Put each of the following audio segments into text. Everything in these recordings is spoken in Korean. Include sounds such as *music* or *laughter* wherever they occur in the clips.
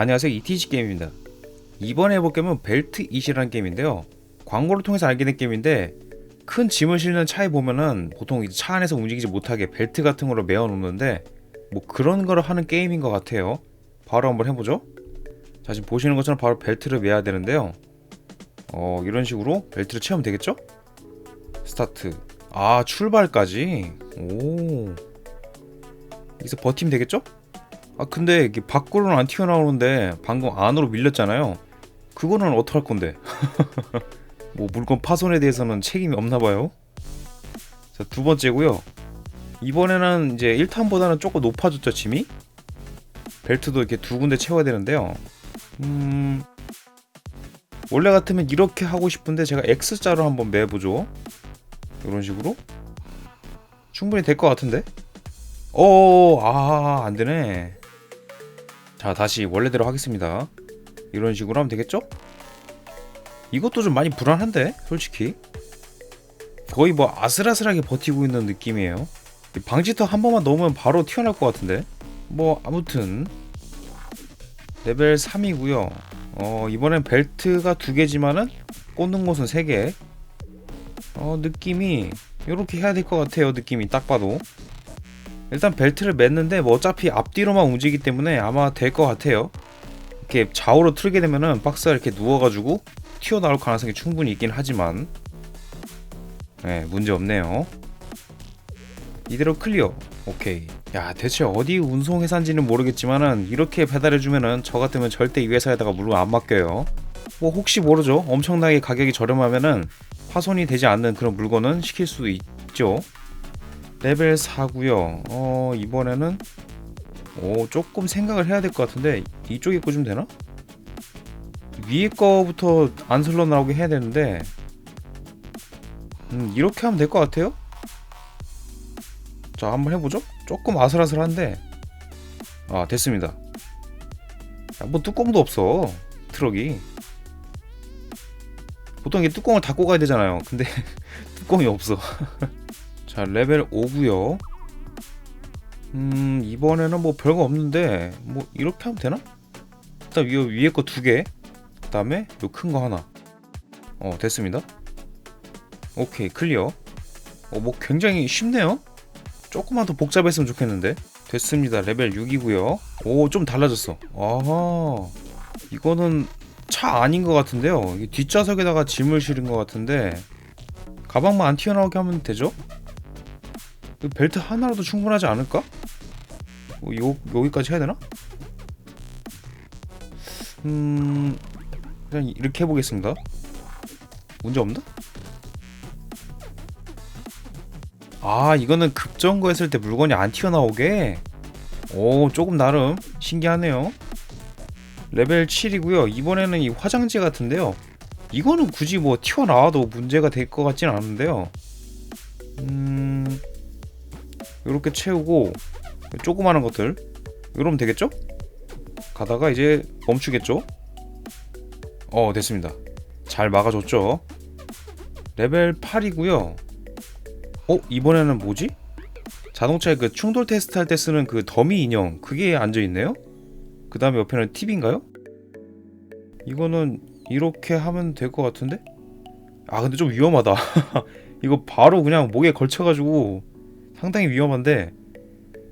안녕하세요. 이티지 게임입니다. 이번에 해볼 게임은 벨트 이시라는 게임인데요. 광고를 통해서 알게 된 게임인데 큰 짐을 실는 차에 보면은 보통 차 안에서 움직이지 못하게 벨트 같은 걸로 메어 놓는데 뭐 그런 거를 하는 게임인 것 같아요. 바로 한번 해보죠. 자 지금 보시는 것처럼 바로 벨트를 매야 되는데요. 어 이런 식으로 벨트를 채우면 되겠죠? 스타트. 아 출발까지. 오. 여기서 버티면 되겠죠? 아 근데 이게 밖으로는 안 튀어나오는데 방금 안으로 밀렸잖아요. 그거는 어떡할 건데? *laughs* 뭐 물건 파손에 대해서는 책임이 없나 봐요. 자, 두 번째고요. 이번에는 이제 1탄보다는 조금 높아졌죠, 짐이? 벨트도 이렇게 두 군데 채워야 되는데요. 음... 원래 같으면 이렇게 하고 싶은데 제가 X자로 한번 매보죠. 이런 식으로. 충분히 될 것 같은데? 어, 아, 안 되네. 자, 다시 원래대로 하겠습니다. 이런 식으로 하면 되겠죠? 이것도 좀 많이 불안한데, 솔직히. 거의 뭐 아슬아슬하게 버티고 있는 느낌이에요. 방지턱 한 번만 넣으면 바로 튀어나올 것 같은데. 뭐, 아무튼. 레벨 3이고요. 어, 이번엔 벨트가 두 개지만은 꽂는 곳은 세 개. 어, 느낌이 이렇게 해야 될 것 같아요. 느낌이 딱 봐도. 일단 벨트를 맸는데 뭐 어차피 앞뒤로만 움직이기 때문에 아마 될 것 같아요. 이렇게 좌우로 틀게 되면은 박스가 이렇게 누워가지고 튀어나올 가능성이 충분히 있긴 하지만 네 문제 없네요. 이대로 클리어. 오케이. 야 대체 어디 운송 회사인지는 모르겠지만은 이렇게 배달해주면은 저 같으면 절대 이 회사에다가 물건 안 맡겨요. 뭐 혹시 모르죠. 엄청나게 가격이 저렴하면은 파손이 되지 않는 그런 물건은 시킬 수도 있죠. 레벨 4구요. 어, 이번에는 오, 조금 생각을 해야 될 것 같은데 이쪽에 꽂으면 되나? 위에 거부터 안 슬러 나오게 해야 되는데 음, 이렇게 하면 될 것 같아요. 자, 한번 해보죠. 조금 아슬아슬한데 아, 됐습니다. 야, 뭐 뚜껑도 없어. 트럭이. 보통 이게 뚜껑을 닫고 가야 되잖아요. 근데 *laughs* 뚜껑이 없어. *laughs* 자 레벨 5구요. 음 이번에는 뭐 별거 없는데 뭐 이렇게 하면 되나? 일단 위, 위에 거 두개 그 다음에 요 큰 거 하나. 어 됐습니다. 오케이 클리어. 어 뭐 굉장히 쉽네요. 조금만 더 복잡했으면 좋겠는데. 됐습니다. 레벨 6이고요. 오 좀 달라졌어. 아하. 이거는 차 아닌 것 같은데요. 뒷좌석에다가 짐을 실은 것 같은데. 가방만 안 튀어나오게 하면 되죠? 이 벨트 하나로도 충분하지 않을까? 뭐 요, 여기까지 해야 되나? 음... 그냥 이렇게 해보겠습니다 문제 없나? 아 이거는 급정거 했을 때 물건이 안 튀어나오게 오 조금 나름 신기하네요 레벨 7이고요 이번에는 이 화장지 같은데요 이거는 굳이 뭐 튀어나와도 문제가 될 것 같진 않은데요 음... 이렇게 채우고 조그마한 것들 이러면 되겠죠? 가다가 이제 멈추겠죠? 어 됐습니다 잘 막아줬죠 레벨 8이고요 어 이번에는 뭐지? 자동차에 그 충돌 테스트 할 때 쓰는 그 더미 인형 그게 앉아있네요? 그 다음에 옆에는 팁인가요? 이거는 이렇게 하면 될 것 같은데? 아 근데 좀 위험하다 *laughs* 이거 바로 그냥 목에 걸쳐가지고 상당히 위험한데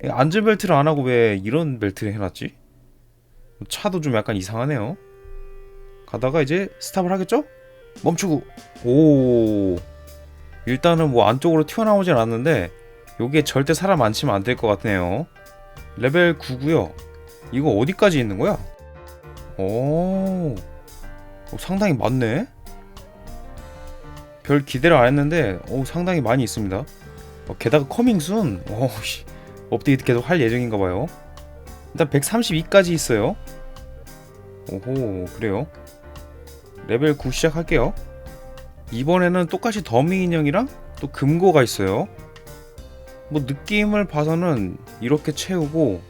안전벨트를 안 하고 왜 이런 벨트를 해놨지? 차도 좀 약간 이상하네요. 가다가 이제 스탑을 하겠죠? 멈추고 오 일단은 뭐 안쪽으로 튀어나오진 않는데 요게 절대 사람 안 치면 안 될 것 같네요. 레벨 9구요. 이거 어디까지 있는 거야? 오 상당히 많네. 별 기대를 안 했는데 오 상당히 많이 있습니다. 어, 게다가 커밍순 오, 씨, 업데이트 계속 할 예정인가 봐요. 일단 132까지 있어요. 오호 그래요. 레벨 9 시작할게요. 이번에는 똑같이 더미 인형이랑 또 금고가 있어요. 뭐 느낌을 봐서는 이렇게 채우고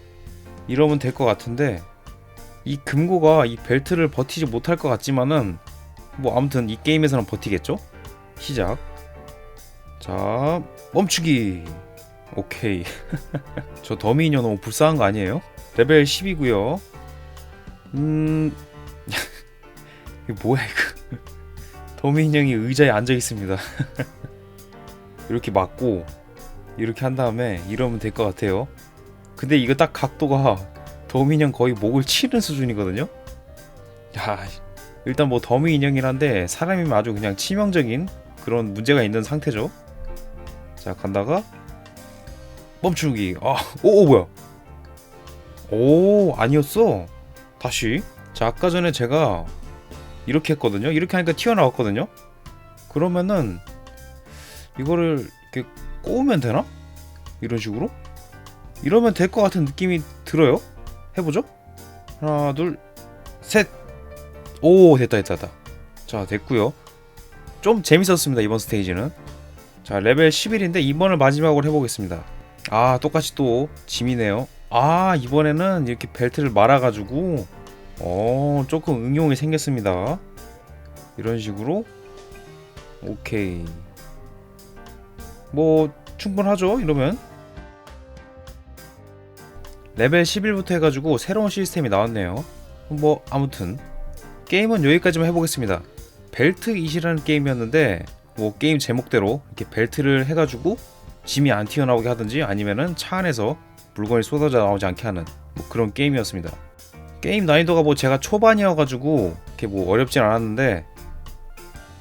이러면 될 것 같은데 이 금고가 이 벨트를 버티지 못할 것 같지만은 뭐 아무튼 이 게임에서는 버티겠죠? 시작. 자 멈추기. 오케이. *laughs* 저 더미 인형 너무 불쌍한 거 아니에요? 레벨 10이고요. 음 *laughs* 이게 뭐야 이거? 더미 인형이 의자에 앉아 있습니다. *laughs* 이렇게 맞고 이렇게 한 다음에 이러면 될 것 같아요. 근데 이거 딱 각도가 더미 인형 거의 목을 치는 수준이거든요? 야 일단 뭐 더미 인형이란데 사람이면 아주 그냥 치명적인 그런 문제가 있는 상태죠 자 간다가 멈추기. 아오 오, 뭐야? 오 아니었어. 다시. 자 아까 전에 제가 이렇게 했거든요. 이렇게 하니까 튀어나왔거든요. 그러면은 이거를 이렇게 꼬우면 되나? 이런 식으로? 이러면 될 것 같은 느낌이 들어요. 해보죠. 하나 둘셋오 됐다 됐다 됐다. 자 됐고요. 좀 재밌었습니다 이번 스테이지는 자 레벨 11인데 이번을 마지막으로 해보겠습니다. 아 똑같이 또 짐이네요. 아 이번에는 이렇게 벨트를 말아가지고 어 조금 응용이 생겼습니다. 이런 식으로. 오케이. 뭐 충분하죠 이러면? 레벨 11부터 해가지고 새로운 시스템이 나왔네요. 뭐 아무튼. 게임은 여기까지만 해보겠습니다. 벨트 이시라는 게임이었는데 뭐 게임 제목대로 이렇게 벨트를 해가지고 짐이 안 튀어나오게 하든지 아니면은 차 안에서 물건이 쏟아져 나오지 않게 하는 뭐 그런 게임이었습니다. 게임 난이도가 뭐 제가 초반이어가지고 이렇게 뭐 어렵진 않았는데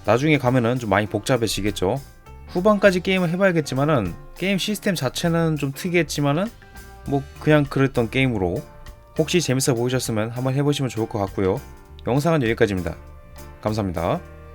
나중에 가면은 좀 많이 복잡해지겠죠. 후반까지 게임을 해봐야겠지만은 게임 시스템 자체는 좀 특이했지만은 뭐 그냥 그랬던 게임으로 혹시 재밌어 보이셨으면 한번 해보시면 좋을 것 같고요. 영상은 여기까지입니다. 감사합니다.